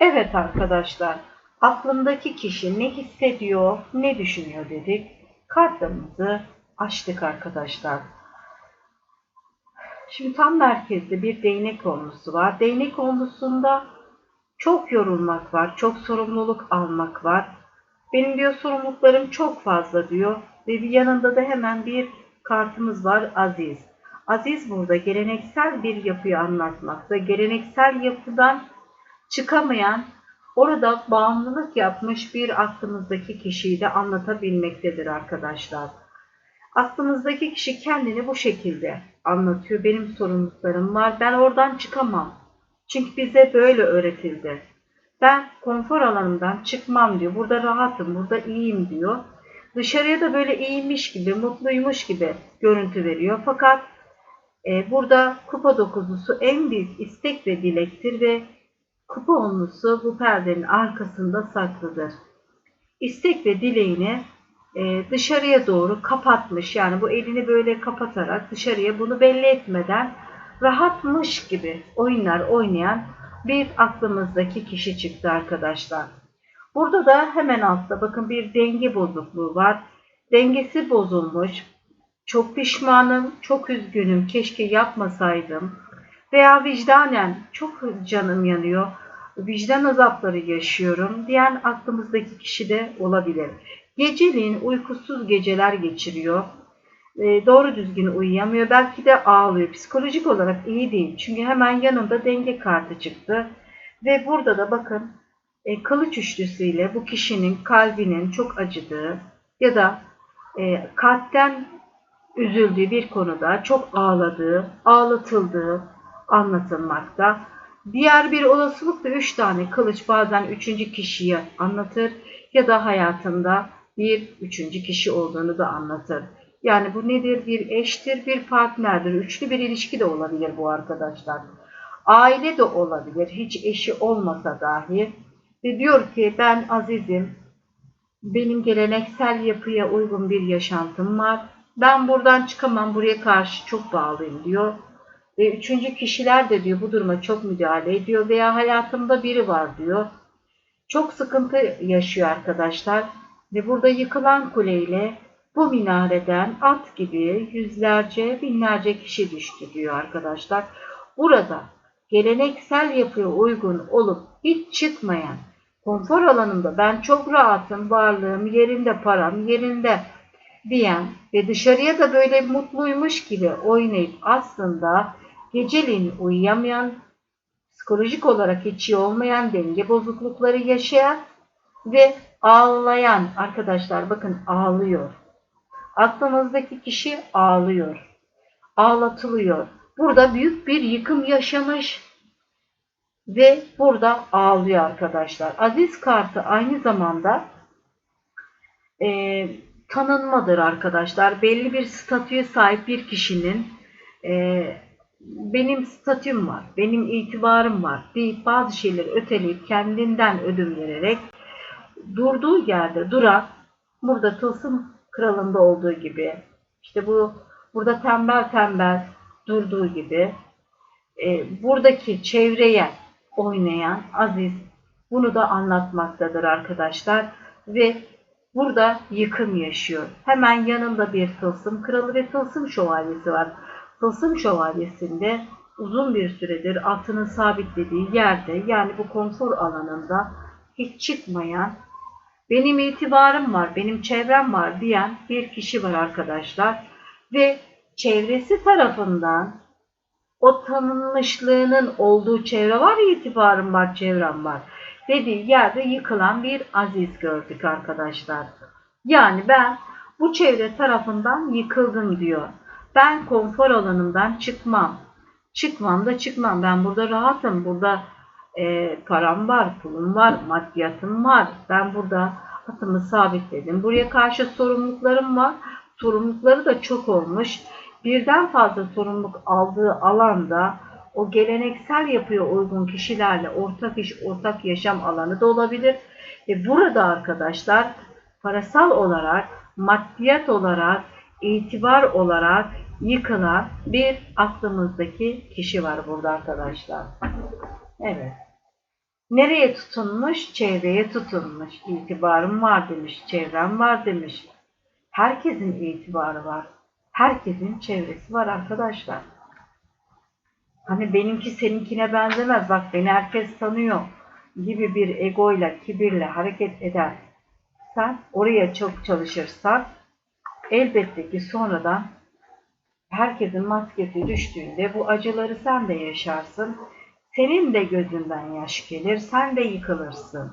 Evet arkadaşlar, aklımdaki kişi ne hissediyor, ne düşünüyor dedik. Kartlarımızı açtık arkadaşlar. Şimdi tam merkezde bir değnek olmusu var. Değnek olmusunda çok yorulmak var, çok sorumluluk almak var. Benim diyor sorumluluklarım çok fazla diyor. Ve bir yanında da hemen bir kartımız var Aziz. Aziz burada geleneksel bir yapıyı anlatmakta. Geleneksel yapıdan çıkamayan, orada bağımlılık yapmış bir aklımızdaki kişiyi de anlatabilmektedir arkadaşlar. Aklımızdaki kişi kendini bu şekilde anlatıyor. Benim sorumluluklarım var. Ben oradan çıkamam. Çünkü bize böyle öğretildi. Ben konfor alanımdan çıkmam diyor. Burada rahatım, burada iyiyim diyor. Dışarıya da böyle iyiymiş gibi, mutluymuş gibi görüntü veriyor. Fakat e, burada kupa dokuzlusu en büyük istek ve dilektir ve kupa onlusu bu perdenin arkasında saklıdır. İstek ve dileğini e, dışarıya doğru kapatmış. Yani bu elini böyle kapatarak dışarıya bunu belli etmeden rahatmış gibi oyunlar oynayan bir aklımızdaki kişi çıktı arkadaşlar. Burada da hemen altta bakın bir denge bozukluğu var. Dengesi bozulmuş. Çok pişmanım, çok üzgünüm, keşke yapmasaydım. Veya vicdanen çok canım yanıyor, vicdan azapları yaşıyorum diyen aklımızdaki kişi de olabilir. Geceliğin uykusuz geceler geçiriyor. E, doğru düzgün uyuyamıyor. Belki de ağlıyor. Psikolojik olarak iyi değil. Çünkü hemen yanında denge kartı çıktı. Ve burada da bakın e, kılıç üçlüsüyle bu kişinin kalbinin çok acıdığı ya da e, kalpten üzüldüğü bir konuda çok ağladığı, ağlatıldığı anlatılmakta. Diğer bir olasılık da üç tane kılıç bazen üçüncü kişiyi anlatır ya da hayatında bir üçüncü kişi olduğunu da anlatır. Yani bu nedir? Bir eştir, bir partnerdir. Üçlü bir ilişki de olabilir bu arkadaşlar. Aile de olabilir. Hiç eşi olmasa dahi. Ve diyor ki ben azizim, benim geleneksel yapıya uygun bir yaşantım var. Ben buradan çıkamam, buraya karşı çok bağlıyım diyor. Ve üçüncü kişiler de diyor bu duruma çok müdahale ediyor veya hayatımda biri var diyor. Çok sıkıntı yaşıyor arkadaşlar. Ve burada yıkılan kuleyle bu minareden at gibi yüzlerce, binlerce kişi düştü diyor arkadaşlar. Burada geleneksel yapıya uygun olup hiç çıkmayan, konfor alanında ben çok rahatım, varlığım yerinde, param yerinde diyen ve dışarıya da böyle mutluymuş gibi oynayıp aslında geceliğin uyuyamayan, psikolojik olarak hiç iyi olmayan, denge bozuklukları yaşayan ve ağlayan arkadaşlar bakın ağlıyor. Aklımızdaki kişi ağlıyor. Ağlatılıyor. Burada büyük bir yıkım yaşamış ve burada ağlıyor arkadaşlar. Aziz kartı aynı zamanda e, tanınmadır arkadaşlar. Belli bir statüye sahip bir kişinin e, benim statüm var, benim itibarım var deyip bazı şeyleri öteleyip kendinden ödün vererek durduğu yerde duran burada tılsım kralında olduğu gibi işte bu burada tembel tembel durduğu gibi e, buradaki çevreye oynayan Aziz bunu da anlatmaktadır arkadaşlar ve burada yıkım yaşıyor. Hemen yanında bir tılsım kralı ve tılsım şövalyesi var. Tılsım şövalyesinde uzun bir süredir atını sabitlediği yerde yani bu konfor alanında hiç çıkmayan benim itibarım var, benim çevrem var diyen bir kişi var arkadaşlar. Ve çevresi tarafından o tanınmışlığının olduğu çevre var ya itibarım var, çevrem var dediği yerde yıkılan bir aziz gördük arkadaşlar. Yani ben bu çevre tarafından yıkıldım diyor. Ben konfor alanımdan çıkmam. Çıkmam da çıkmam. Ben burada rahatım. Burada e, param var, pulum var, maddiyatım var. Ben burada atımı sabitledim. Buraya karşı sorumluluklarım var. Sorumlulukları da çok olmuş. Birden fazla sorumluluk aldığı alanda o geleneksel yapıya uygun kişilerle ortak iş, ortak yaşam alanı da olabilir. Ve burada arkadaşlar parasal olarak, maddiyat olarak, itibar olarak yıkılan bir aklımızdaki kişi var burada arkadaşlar. Evet. Nereye tutunmuş? Çevreye tutunmuş. İtibarım var demiş, çevrem var demiş. Herkesin itibarı var. Herkesin çevresi var arkadaşlar. Hani benimki seninkine benzemez. Bak beni herkes tanıyor gibi bir egoyla, kibirle hareket eder. Sen oraya çok çalışırsan elbette ki sonradan herkesin maskesi düştüğünde bu acıları sen de yaşarsın. Senin de gözünden yaş gelir, sen de yıkılırsın.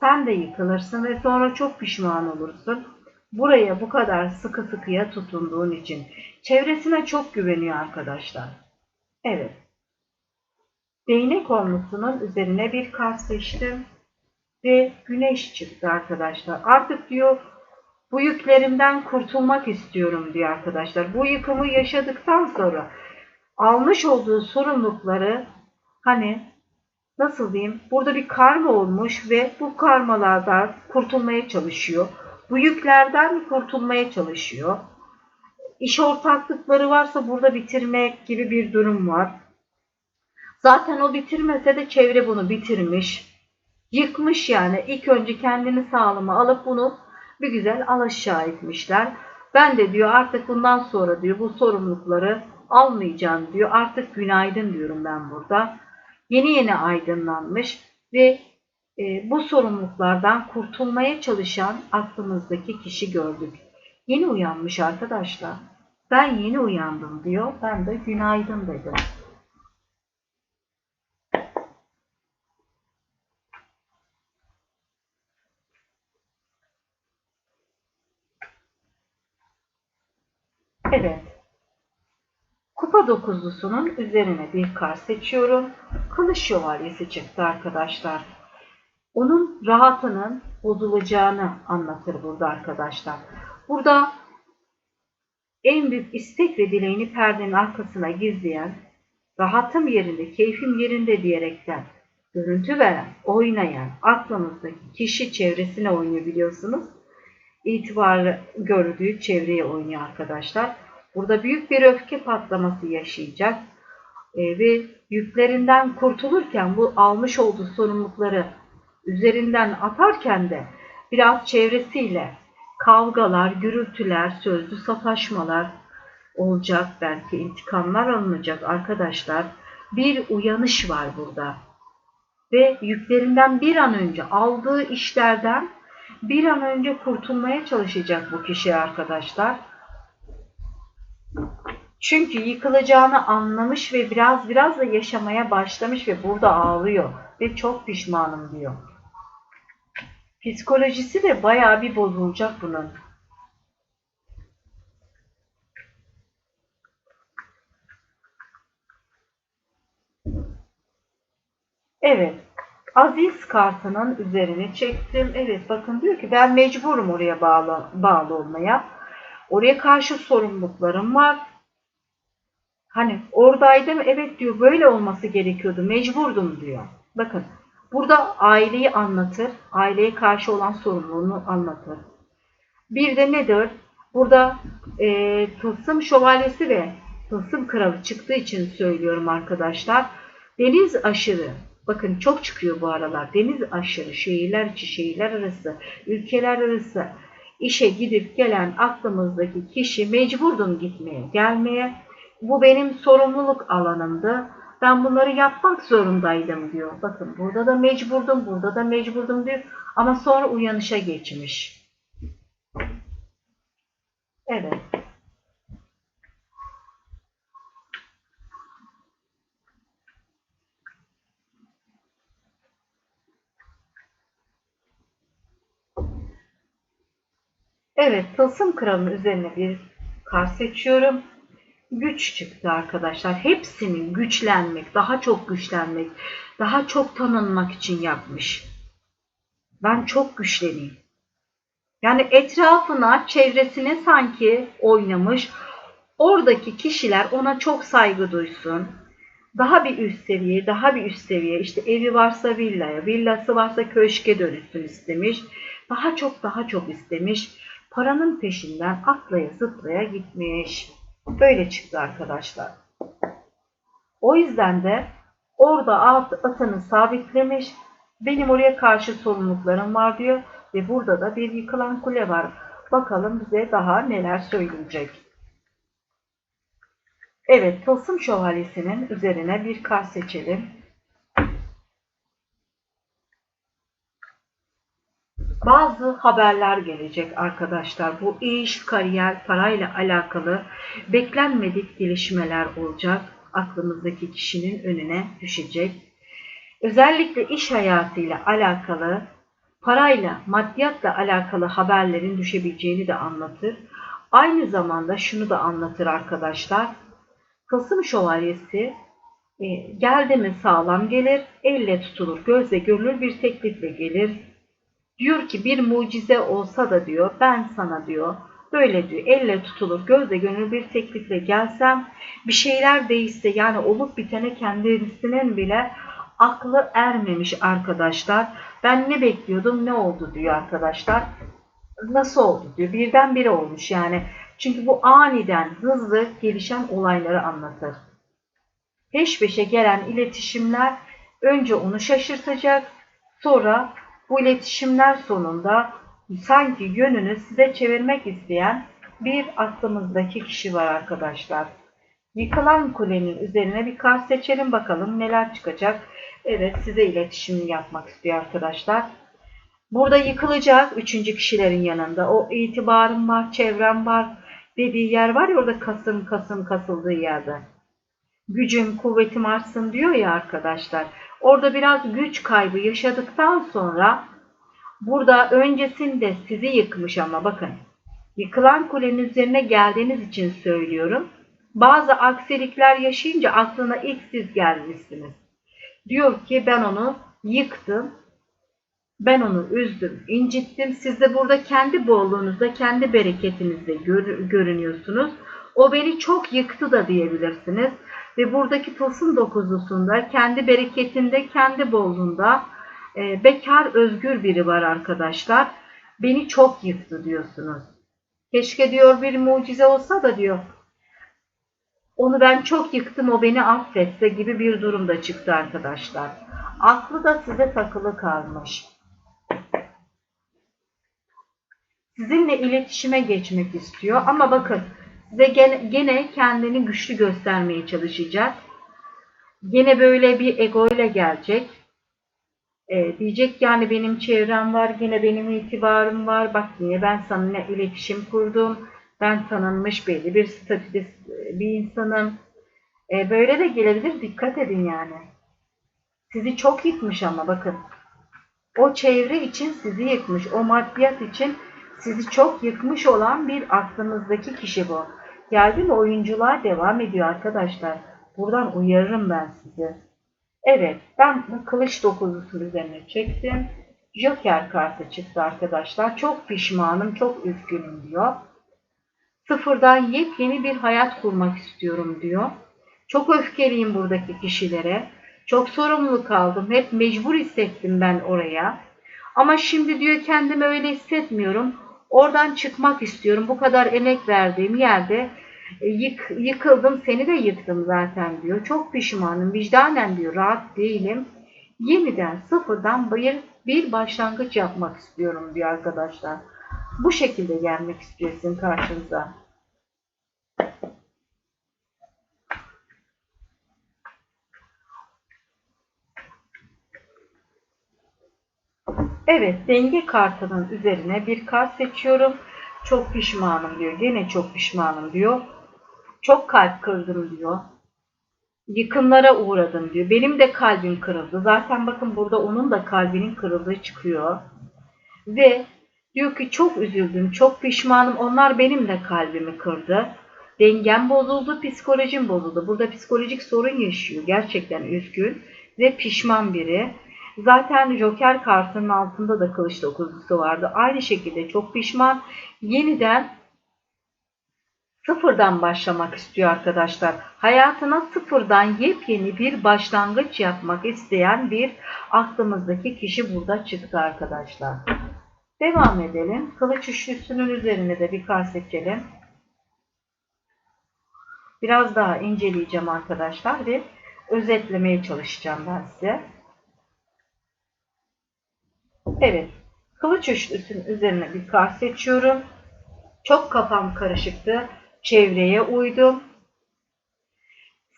Sen de yıkılırsın ve sonra çok pişman olursun. Buraya bu kadar sıkı sıkıya tutunduğun için. Çevresine çok güveniyor arkadaşlar. Evet. Değnek olmusunun üzerine bir kart seçtim. Ve güneş çıktı arkadaşlar. Artık diyor bu yüklerimden kurtulmak istiyorum diyor arkadaşlar. Bu yıkımı yaşadıktan sonra almış olduğu sorumlulukları hani nasıl diyeyim burada bir karma olmuş ve bu karmalardan kurtulmaya çalışıyor. Bu yüklerden kurtulmaya çalışıyor. İş ortaklıkları varsa burada bitirmek gibi bir durum var. Zaten o bitirmese de çevre bunu bitirmiş. Yıkmış yani. İlk önce kendini sağlama alıp bunu bir güzel alaşağı etmişler. Ben de diyor artık bundan sonra diyor bu sorumlulukları almayacağım diyor. Artık günaydın diyorum ben burada. Yeni yeni aydınlanmış ve e, bu sorumluluklardan kurtulmaya çalışan aklımızdaki kişi gördük. Yeni uyanmış arkadaşlar. Ben yeni uyandım diyor. Ben de günaydın dedim. Evet. Kupa dokuzlusunun üzerine bir kar seçiyorum. Kılıç şövalyesi çıktı arkadaşlar. Onun rahatının bozulacağını anlatır burada arkadaşlar. Burada en büyük istek ve dileğini perdenin arkasına gizleyen, rahatım yerinde, keyfim yerinde diyerekten görüntü veren, oynayan, aklınızdaki kişi çevresine oynuyor biliyorsunuz. İtibarı gördüğü çevreye oynuyor arkadaşlar. Burada büyük bir öfke patlaması yaşayacak e, ve yüklerinden kurtulurken bu almış olduğu sorumlulukları üzerinden atarken de biraz çevresiyle kavgalar, gürültüler, sözlü sataşmalar olacak. Belki intikamlar alınacak arkadaşlar. Bir uyanış var burada. Ve yüklerinden bir an önce aldığı işlerden bir an önce kurtulmaya çalışacak bu kişi arkadaşlar. Çünkü yıkılacağını anlamış ve biraz biraz da yaşamaya başlamış ve burada ağlıyor ve çok pişmanım diyor. Psikolojisi de bayağı bir bozulacak bunun. Evet. Aziz kartının üzerine çektim. Evet bakın diyor ki ben mecburum oraya bağlı, bağlı olmaya. Oraya karşı sorumluluklarım var. Hani oradaydım evet diyor böyle olması gerekiyordu mecburdum diyor. Bakın burada aileyi anlatır. Aileye karşı olan sorumluluğunu anlatır. Bir de nedir? Burada e, tılsım şövalyesi ve tılsım kralı çıktığı için söylüyorum arkadaşlar. Deniz aşırı Bakın çok çıkıyor bu aralar. Deniz aşırı, şehirler içi, şehirler arası, ülkeler arası işe gidip gelen aklımızdaki kişi mecburdum gitmeye, gelmeye. Bu benim sorumluluk alanımdı. Ben bunları yapmak zorundaydım diyor. Bakın burada da mecburdum, burada da mecburdum diyor. Ama sonra uyanışa geçmiş. Evet. Evet, tılsım kralının üzerine bir kart seçiyorum. Güç çıktı arkadaşlar. Hepsinin güçlenmek, daha çok güçlenmek, daha çok tanınmak için yapmış. Ben çok güçleneyim. Yani etrafına, çevresine sanki oynamış. Oradaki kişiler ona çok saygı duysun. Daha bir üst seviye, daha bir üst seviye. İşte evi varsa villaya, villası varsa köşke dönüşsün istemiş. Daha çok daha çok istemiş. Paranın peşinden atlaya zıplaya gitmiş. Böyle çıktı arkadaşlar. O yüzden de orada at, atını sabitlemiş. Benim oraya karşı sorumluluklarım var diyor. Ve burada da bir yıkılan kule var. Bakalım bize daha neler söyleyecek. Evet, Tılsım Şövalyesi'nin üzerine bir kart seçelim. Bazı haberler gelecek arkadaşlar. Bu iş, kariyer, parayla alakalı beklenmedik gelişmeler olacak. Aklımızdaki kişinin önüne düşecek. Özellikle iş hayatıyla alakalı, parayla, maddiyatla alakalı haberlerin düşebileceğini de anlatır. Aynı zamanda şunu da anlatır arkadaşlar. Kasım şövalyesi e, geldi mi sağlam gelir, elle tutulur, gözle görülür bir teklifle gelir. Diyor ki bir mucize olsa da diyor ben sana diyor böyle diyor elle tutulur gözle gönül bir teklifle gelsem bir şeyler değişse yani olup bitene kendisinin bile aklı ermemiş arkadaşlar. Ben ne bekliyordum ne oldu diyor arkadaşlar. Nasıl oldu diyor birdenbire olmuş yani. Çünkü bu aniden hızlı gelişen olayları anlatır. Peş peşe gelen iletişimler önce onu şaşırtacak sonra bu iletişimler sonunda sanki yönünü size çevirmek isteyen bir aklımızdaki kişi var arkadaşlar. Yıkılan kulenin üzerine bir kart seçelim bakalım neler çıkacak. Evet size iletişim yapmak istiyor arkadaşlar. Burada yıkılacak üçüncü kişilerin yanında. O itibarım var, çevrem var dediği yer var ya orada kasım kasım kasıldığı yerde. Gücüm, kuvvetim artsın diyor ya arkadaşlar. Orada biraz güç kaybı yaşadıktan sonra burada öncesinde sizi yıkmış ama bakın. Yıkılan kulenin üzerine geldiğiniz için söylüyorum. Bazı aksilikler yaşayınca aklına ilk siz gelmişsiniz. Diyor ki ben onu yıktım. Ben onu üzdüm, incittim. Siz de burada kendi bolluğunuzda, kendi bereketinizde gör, görünüyorsunuz. O beni çok yıktı da diyebilirsiniz. Ve buradaki tılsım dokuzlusunda, kendi bereketinde, kendi bolluğunda e, bekar, özgür biri var arkadaşlar. Beni çok yıktı diyorsunuz. Keşke diyor bir mucize olsa da diyor. Onu ben çok yıktım, o beni affetse gibi bir durumda çıktı arkadaşlar. Aklı da size takılı kalmış. Sizinle iletişime geçmek istiyor ama bakın size gene, gene kendini güçlü göstermeye çalışacak. Gene böyle bir ego ile gelecek. Ee, diyecek yani benim çevrem var, yine benim itibarım var. Bak yine ben seninle iletişim kurdum. Ben tanınmış belli bir statüde bir insanım. Ee, böyle de gelebilir. Dikkat edin yani. Sizi çok yıkmış ama bakın. O çevre için sizi yıkmış. O maddiyat için sizi çok yıkmış olan bir aklınızdaki kişi bu. Geldi mi oyunculuğa devam ediyor arkadaşlar. Buradan uyarırım ben sizi. Evet ben kılıç dokuzlusunu üzerine çektim. Joker kartı çıktı arkadaşlar. Çok pişmanım, çok üzgünüm diyor. Sıfırdan yepyeni bir hayat kurmak istiyorum diyor. Çok öfkeliyim buradaki kişilere. Çok sorumluluk aldım. Hep mecbur hissettim ben oraya. Ama şimdi diyor kendimi öyle hissetmiyorum. Oradan çıkmak istiyorum. Bu kadar emek verdiğim yerde yık, yıkıldım. Seni de yıktım zaten diyor. Çok pişmanım. Vicdanen diyor. Rahat değilim. Yeniden sıfırdan bir, bir başlangıç yapmak istiyorum diyor arkadaşlar. Bu şekilde gelmek istiyorsun karşınıza. Evet, denge kartının üzerine bir kart seçiyorum. Çok pişmanım diyor. Gene çok pişmanım diyor. Çok kalp kırdım diyor. Yıkımlara uğradım diyor. Benim de kalbim kırıldı. Zaten bakın burada onun da kalbinin kırıldığı çıkıyor. Ve Diyor ki çok üzüldüm, çok pişmanım. Onlar benim de kalbimi kırdı. Dengem bozuldu, psikolojim bozuldu. Burada psikolojik sorun yaşıyor. Gerçekten üzgün ve pişman biri. Zaten Joker kartının altında da kılıç dokuzlusu vardı. Aynı şekilde çok pişman. Yeniden sıfırdan başlamak istiyor arkadaşlar. Hayatına sıfırdan yepyeni bir başlangıç yapmak isteyen bir aklımızdaki kişi burada çıktı arkadaşlar. Devam edelim. Kılıç üçlüsünün üzerine de bir kart seçelim. Biraz daha inceleyeceğim arkadaşlar ve özetlemeye çalışacağım ben size. Evet. Kılıç üçlüsünün üzerine bir kart seçiyorum. Çok kafam karışıktı. Çevreye uydum.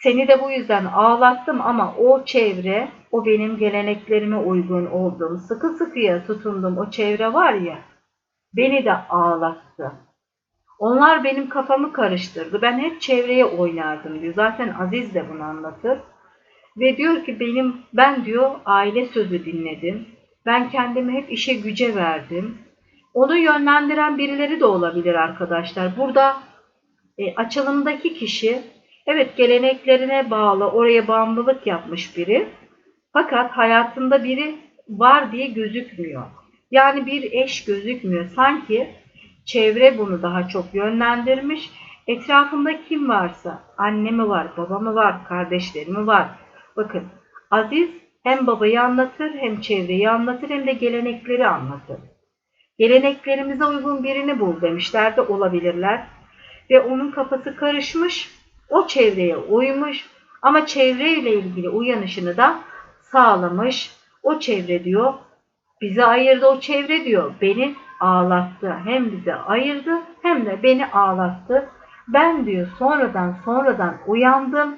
Seni de bu yüzden ağlattım ama o çevre, o benim geleneklerime uygun olduğum, sıkı sıkıya tutunduğum o çevre var ya, beni de ağlattı. Onlar benim kafamı karıştırdı. Ben hep çevreye oynardım diyor. Zaten Aziz de bunu anlatır. Ve diyor ki benim ben diyor aile sözü dinledim. Ben kendimi hep işe güce verdim. Onu yönlendiren birileri de olabilir arkadaşlar. Burada e, açılımdaki kişi evet geleneklerine bağlı oraya bağımlılık yapmış biri. Fakat hayatında biri var diye gözükmüyor. Yani bir eş gözükmüyor. Sanki çevre bunu daha çok yönlendirmiş. Etrafında kim varsa anne mi var, baba mı var, kardeşleri mi var? Bakın Aziz hem babayı anlatır hem çevreyi anlatır hem de gelenekleri anlatır. Geleneklerimize uygun birini bul demişler de olabilirler. Ve onun kafası karışmış, o çevreye uymuş ama çevreyle ilgili uyanışını da sağlamış. O çevre diyor, bizi ayırdı o çevre diyor, beni ağlattı. Hem bizi ayırdı hem de beni ağlattı. Ben diyor sonradan sonradan uyandım.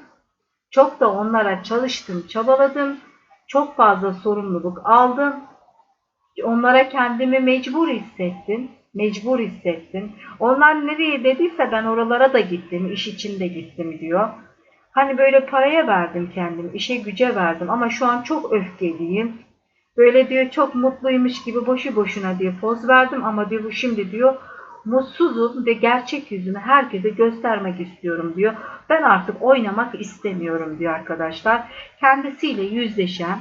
Çok da onlara çalıştım, çabaladım. Çok fazla sorumluluk aldım. Onlara kendimi mecbur hissettim. Mecbur hissettim. Onlar nereye dediyse ben oralara da gittim. iş için de gittim diyor. Hani böyle paraya verdim kendimi, işe güce verdim ama şu an çok öfkeliyim. Böyle diyor çok mutluymuş gibi boşu boşuna diye poz verdim ama diyor bu şimdi diyor mutsuzum ve gerçek yüzümü herkese göstermek istiyorum diyor. Ben artık oynamak istemiyorum diyor arkadaşlar. Kendisiyle yüzleşen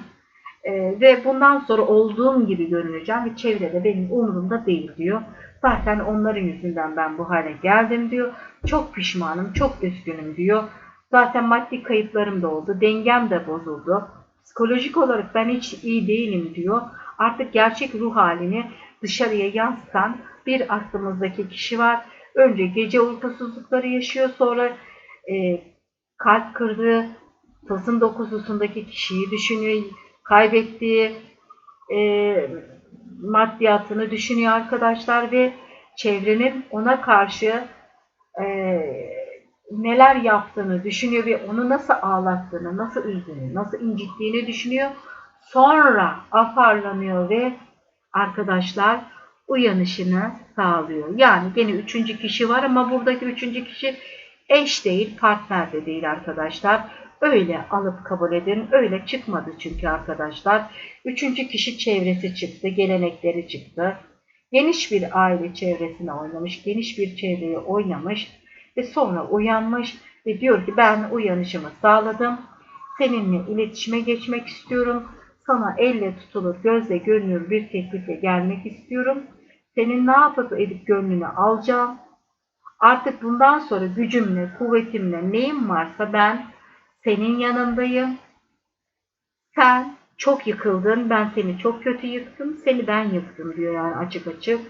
e, ve bundan sonra olduğum gibi görüneceğim ve çevrede benim umurumda değil diyor. Zaten onların yüzünden ben bu hale geldim diyor. Çok pişmanım, çok üzgünüm diyor. Zaten maddi kayıplarım da oldu, dengem de bozuldu. Psikolojik olarak ben hiç iyi değilim diyor. Artık gerçek ruh halini dışarıya yansıtan bir aklımızdaki kişi var. Önce gece uykusuzlukları yaşıyor, sonra e, kalp kırdığı tasın dokuzusundaki kişiyi düşünüyor, kaybettiği e, maddiyatını düşünüyor arkadaşlar ve çevrenin ona karşı e, neler yaptığını düşünüyor ve onu nasıl ağlattığını, nasıl üzdüğünü, nasıl incittiğini düşünüyor. Sonra afarlanıyor ve arkadaşlar uyanışını sağlıyor. Yani gene üçüncü kişi var ama buradaki üçüncü kişi eş değil, partner de değil arkadaşlar. Öyle alıp kabul edin. Öyle çıkmadı çünkü arkadaşlar. Üçüncü kişi çevresi çıktı, gelenekleri çıktı. Geniş bir aile çevresine oynamış, geniş bir çevreye oynamış ve sonra uyanmış ve diyor ki ben uyanışımı sağladım. Seninle iletişime geçmek istiyorum. Sana elle tutulur, gözle görünür bir teklifle gelmek istiyorum. Senin ne yapıp edip gönlünü alacağım. Artık bundan sonra gücümle, kuvvetimle neyim varsa ben senin yanındayım. Sen çok yıkıldın, ben seni çok kötü yıktım, seni ben yıktım diyor yani açık açık.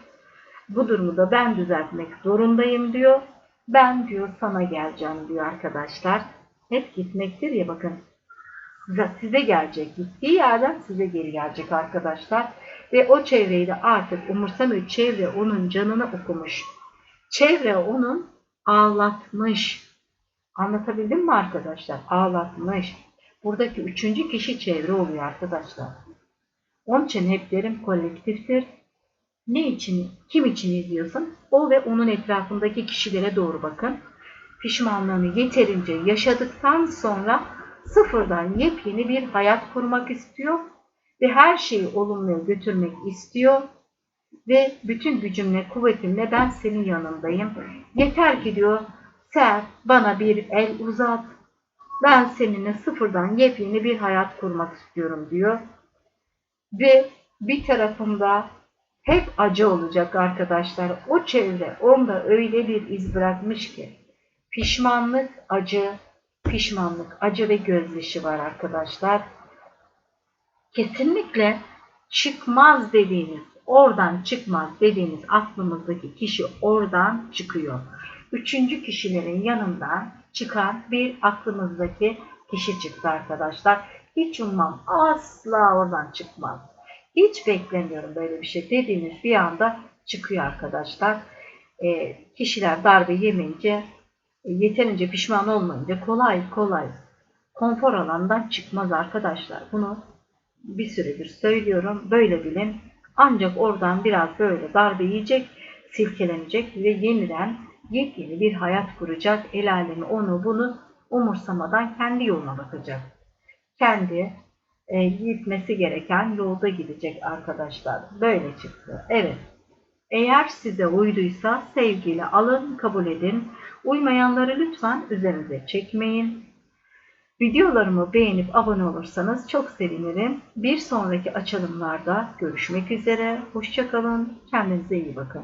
Bu durumu da ben düzeltmek zorundayım diyor. Ben diyor sana geleceğim diyor arkadaşlar. Hep gitmektir ya bakın. Size, gelecek. Gittiği yerden size geri gelecek arkadaşlar. Ve o çevreyi de artık umursamıyor. Çevre onun canını okumuş. Çevre onun ağlatmış. Anlatabildim mi arkadaşlar? Ağlatmış. Buradaki üçüncü kişi çevre oluyor arkadaşlar. Onun için hep derim kolektiftir. Ne için, kim için izliyorsun? O ve onun etrafındaki kişilere doğru bakın. Pişmanlığını yeterince yaşadıktan sonra sıfırdan yepyeni bir hayat kurmak istiyor ve her şeyi olumluya götürmek istiyor Ve bütün gücümle, kuvvetimle ben senin yanındayım. Yeter ki diyor sen bana bir el uzat. Ben seninle sıfırdan yepyeni bir hayat kurmak istiyorum diyor. Ve bir tarafımda hep acı olacak arkadaşlar. O çevre onda öyle bir iz bırakmış ki. Pişmanlık, acı, pişmanlık, acı ve gözyaşı var arkadaşlar. Kesinlikle çıkmaz dediğiniz, oradan çıkmaz dediğiniz aklımızdaki kişi oradan çıkıyor. Üçüncü kişilerin yanından çıkan bir aklımızdaki kişi çıktı arkadaşlar. Hiç ummam asla oradan çıkmaz. Hiç beklemiyorum böyle bir şey dediğiniz bir anda çıkıyor arkadaşlar. E, kişiler darbe yemeyince, e, yeterince pişman olmayınca kolay kolay konfor alanından çıkmaz arkadaşlar. Bunu bir süredir söylüyorum. Böyle bilin. Ancak oradan biraz böyle darbe yiyecek, silkelenecek ve yeniden yepyeni bir hayat kuracak. El alemi onu bunu umursamadan kendi yoluna bakacak. Kendi e, gitmesi gereken yolda gidecek arkadaşlar. Böyle çıktı. Evet. Eğer size uyduysa sevgiyle alın, kabul edin. Uymayanları lütfen üzerinize çekmeyin. Videolarımı beğenip abone olursanız çok sevinirim. Bir sonraki açılımlarda görüşmek üzere. Hoşçakalın. Kendinize iyi bakın.